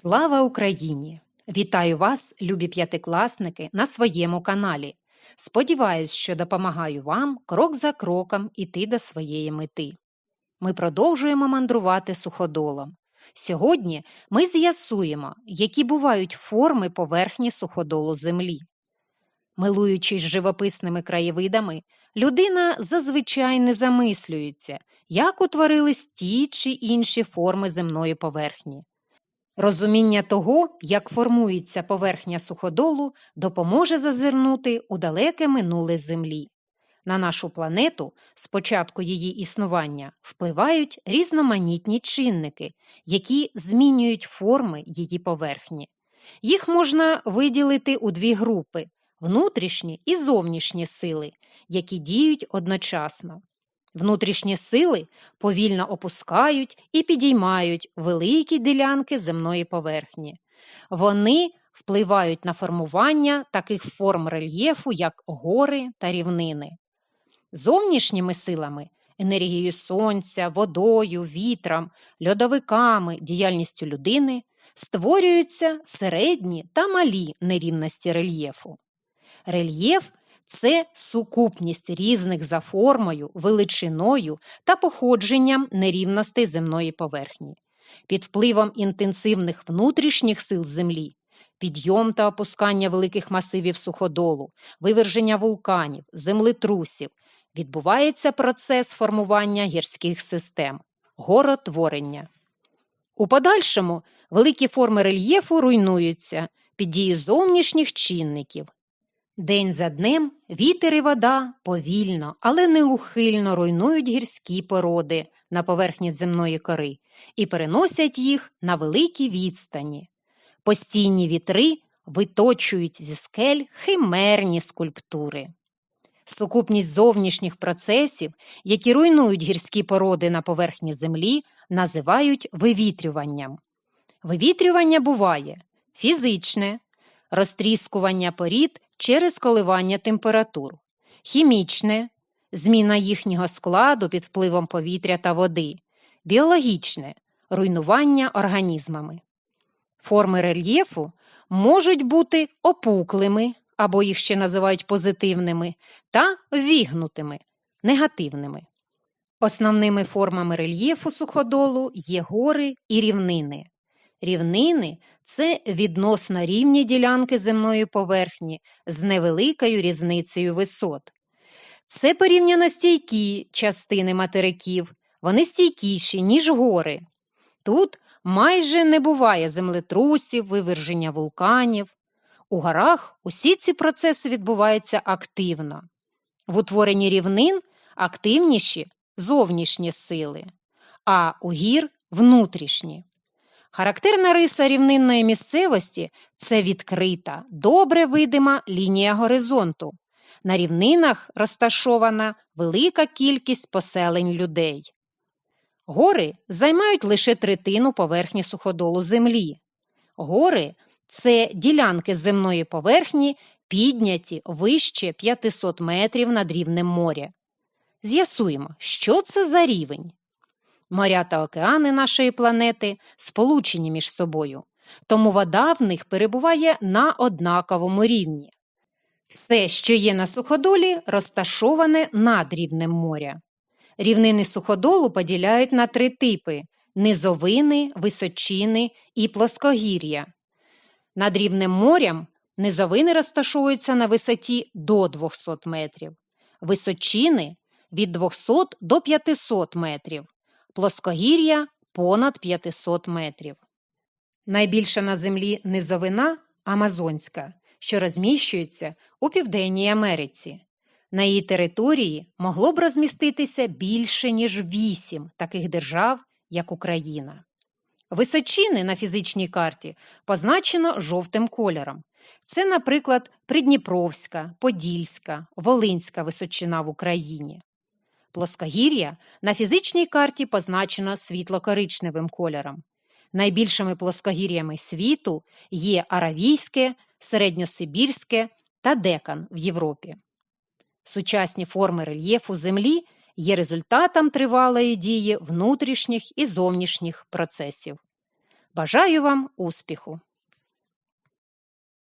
Слава Україні! Вітаю вас, любі п'ятикласники, на своєму каналі. Сподіваюсь, що допомагаю вам крок за кроком іти до своєї мети. Ми продовжуємо мандрувати суходолом. Сьогодні ми з'ясуємо, які бувають форми поверхні суходолу Землі. Милуючись живописними краєвидами, людина зазвичай не замислюється, як утворились ті чи інші форми земної поверхні. Розуміння того, як формується поверхня суходолу, допоможе зазирнути у далеке минуле Землі. На нашу планету з початку її існування впливають різноманітні чинники, які змінюють форми її поверхні. Їх можна виділити у дві групи внутрішні і зовнішні сили, які діють одночасно. Внутрішні сили повільно опускають і підіймають великі ділянки земної поверхні. Вони впливають на формування таких форм рельєфу, як гори та рівнини. Зовнішніми силами енергією сонця, водою, вітром, льодовиками, діяльністю людини створюються середні та малі нерівності рельєфу. Рельєф це сукупність різних за формою, величиною та походженням нерівностей земної поверхні. Під впливом інтенсивних внутрішніх сил Землі, підйом та опускання великих масивів суходолу, виверження вулканів, землетрусів, відбувається процес формування гірських систем, горотворення. У подальшому великі форми рельєфу руйнуються під дією зовнішніх чинників. День за днем вітер і вода повільно, але неухильно руйнують гірські породи на поверхні земної кори і переносять їх на великі відстані. Постійні вітри виточують зі скель химерні скульптури. Сукупність зовнішніх процесів, які руйнують гірські породи на поверхні землі, називають вивітрюванням. Вивітрювання буває фізичне, розтріскування порід через коливання температур, хімічне зміна їхнього складу під впливом повітря та води, біологічне руйнування організмами. Форми рельєфу можуть бути опуклими або їх ще називають позитивними, та ввігнутими негативними. Основними формами рельєфу суходолу є гори і рівнини. Рівнини це відносно рівні ділянки земної поверхні з невеликою різницею висот. Це порівняно стійкі частини материків, вони стійкіші, ніж гори. Тут майже не буває землетрусів, виверження вулканів. У горах усі ці процеси відбуваються активно. В утворенні рівнин активніші зовнішні сили, а у гір внутрішні. Характерна риса рівнинної місцевості це відкрита, добре видима лінія горизонту. На рівнинах розташована велика кількість поселень людей. Гори займають лише третину поверхні суходолу землі. Гори це ділянки земної поверхні, підняті вище 500 метрів над рівнем моря. З'ясуємо, що це за рівень. Моря та океани нашої планети сполучені між собою, тому вода в них перебуває на однаковому рівні. Все, що є на суходолі, розташоване над рівнем моря. Рівнини суходолу поділяють на три типи низовини, височини і плоскогір'я. Над рівнем морям низовини розташовуються на висоті до 200 метрів, височини від 200 до 500 метрів, плоскогір'я понад 500 метрів. Найбільша на землі низовина Амазонська, що розміщується у Південній Америці. На її території могло б розміститися більше, ніж вісім таких держав, як Україна. Височини на фізичній карті позначено жовтим кольором. Це, наприклад, Придніпровська, Подільська, Волинська височина в Україні. Плоскогір'я на фізичній карті позначено світло-коричневим кольором. Найбільшими плоскогір'ями світу є Аравійське, Середньосибірське та Декан в Європі. Сучасні форми рельєфу Землі є результатом тривалої дії внутрішніх і зовнішніх процесів. Бажаю вам успіху!